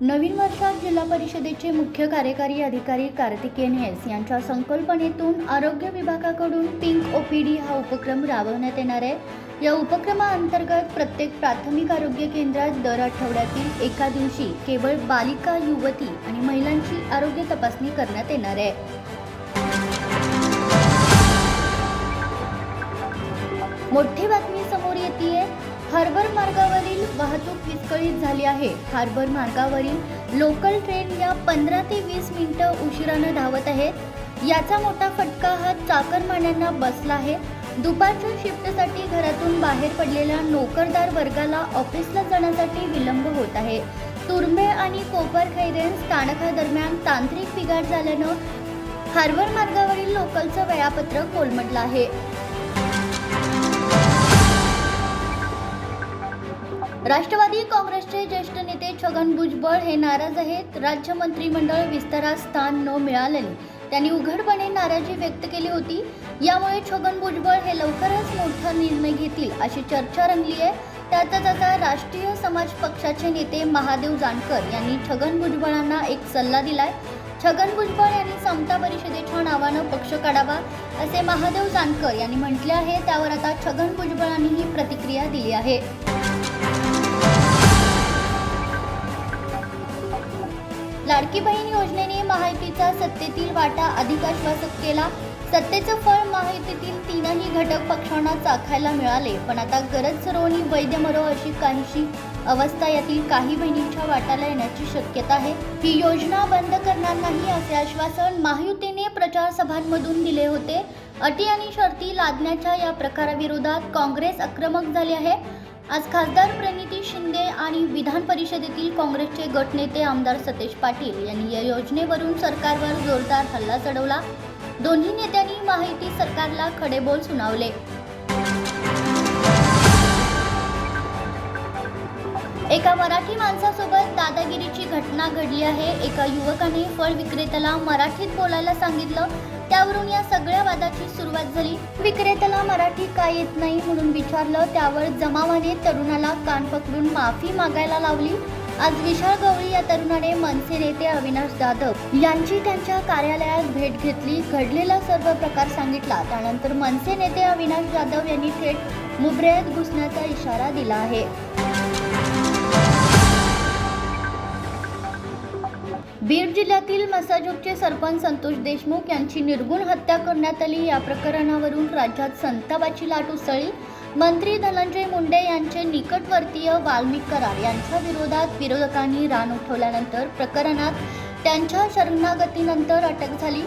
नवीन वर्षात जिल्हा परिषदेचे मुख्य कार्यकारी अधिकारी कार्तिकेयन एस यांच्या संकल्पनेतून आरोग्य विभागाकडून पिंक ओपीडी हा उपक्रम राबवण्यात येणार आहे. या उपक्रमाअंतर्गत प्रत्येक प्राथमिक आरोग्य केंद्रात दर आठवड्यातील एका दिवशी केवळ बालिका युवती आणि महिलांची आरोग्य तपासणी करण्यात येणार आहे. मोठी बातमी वाहतूक विस्कळीत झाली आहे. हार्बर मार्गावरील लोकल ट्रेन या पंधरा ते वीस मिनिटं उशिरानं धावत आहेत. याचा मोठा फटका हा चाकरमान्यांना बसला आहे. दुपारच्या शिफ्टसाठी घरातून बाहेर पडलेल्या नोकरदार वर्गाला ऑफिसला जाण्यासाठी विलंब होत आहे. तुर्मे आणि कोपर खैरेन स्थानकादरम्यान तांत्रिक बिघाड झाल्यानं हार्बर मार्गावरील लोकलचं वेळापत्रक कोलमडलं आहे. राष्ट्रवादी काँग्रेसचे ज्येष्ठ नेते छगन भुजबळ हे नाराज आहेत. राज्य मंत्रिमंडळ विस्तारात स्थान न मिळाल्याने त्यांनी उघडपणे नाराजी व्यक्त केली होती. यामुळे छगन भुजबळ हे लवकरच मोठा निर्णय घेतील अशी चर्चा रंगली आहे. त्यातच आता राष्ट्रीय समाज पक्षाचे नेते महादेव जानकर यांनी छगन भुजबळांना एक सल्ला दिलाय. छगन भुजबळ यांनी समता परिषदेच्या नावानं पक्ष काढावा असे महादेव जानकर यांनी म्हटले आहे. त्यावर आता छगन भुजबळांनी ही प्रतिक्रिया दिली आहे. लाडकी बहीण योजनेने महायुतीचा सत्तेतील वाटा अधिक आश्वासक केला. सत्तेचं फळ महायुतीतील तीनही घटक पक्षांना चाखायला मिळाले. पण आता गरज सरवणी वैद्य मरो अशी काहीशी अवस्था यातील काही बहिणींच्या वाटाला येण्याची शक्यता आहे. ही योजना बंद करणार नाही असे आश्वासन महायुतीने प्रचार सभांमधून दिले होते. अटी आणि शर्ती लादण्याच्या या प्रकाराविरोधात काँग्रेस आक्रमक झाली आहे. आज खासदार प्रणिती शिंदे आणि विधान परिषदेतील काँग्रेसचे गटनेते आमदार सतेज पाटील यांनी या योजनेवरून सरकारवर जोरदार हल्ला चढवला. दोन्ही नेत्यांनी माहिती सरकारला खडेबोल सुनावले. एका मराठी माणसासोबत दादागिरीची घटना घडली आहे. एका युवकाने फळ विक्रेत्याला मराठीत बोलायला सांगितलं. त्यावरून या सगळ्या वादाची सुरुवात झाली. विक्रेत्याला मराठी का येत नाही म्हणून विचारलं. त्यावर जमावाने तरुणाला कान पकडून माफी मागायला लावली. आज विशाळ गवळी या तरुणाने मनसे नेते अविनाश जाधव यांची त्यांच्या कार्यालयात भेट घेतली. घडलेला सर्व प्रकार सांगितला. त्यानंतर मनसे नेते अविनाश जाधव यांनी थेट मुबरेत घुसण्याचा इशारा दिला आहे. बीड जिल्ह्यातील मसाजोगचे सरपंच संतोष देशमुख यांची निर्गुण हत्या करण्यात आली. या प्रकरणावरून राज्यात संतापाची लाट उसळली. मंत्री धनंजय मुंडे यांचे निकटवर्तीय वाल्मिक करार यांच्या विरोधात विरोधकांनी रान उठवल्यानंतर प्रकरणात त्यांच्या शरणागतीनंतर अटक झाली.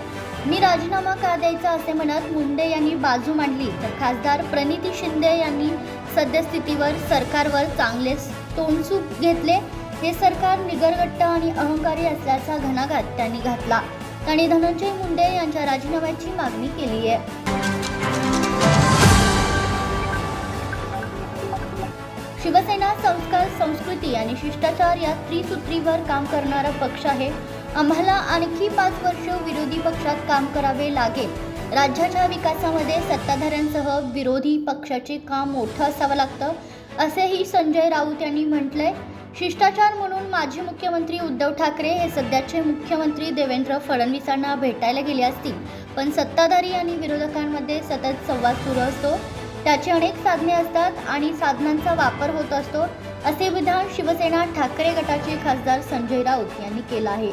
मी राजीनामा का द्यायचा असे म्हणत मुंडे यांनी बाजू मांडली तर खासदार प्रणिती शिंदे यांनी सद्यस्थितीवर सरकारवर चांगलेच तोंडसूप घेतले. हे सरकार निगरगट्ट आणि अहंकारी असल्याचा घणाघात त्यांनी घातला. त्यांनी धनंजय मुंडे यांच्या राजीनाम्याची मागणी केली आहे शिवसेना संस्कार संस्कृती आणि शिष्टाचार या त्रिसूत्रीवर काम करणारा पक्ष आहे. आम्हाला आणखी पाच वर्ष विरोधी पक्षात काम करावे लागेल. राज्याच्या विकासामध्ये सत्ताधाऱ्यांसह विरोधी पक्षाचे काम मोठं असावं लागतं असेही संजय राऊत यांनी म्हटलंय. शिष्टाचार म्हणून माजी मुख्यमंत्री उद्धव ठाकरे हे सध्याचे मुख्यमंत्री देवेंद्र फडणवीसांना भेटायला गेले असतील. पण सत्ताधारी आणि विरोधकांमध्ये सतत संवाद सुरू असतो. त्याची अनेक साधने असतात आणि साधनांचा वापर होत असतो असे विधान शिवसेना ठाकरे गटाचे खासदार संजय राऊत यांनी केलं आहे.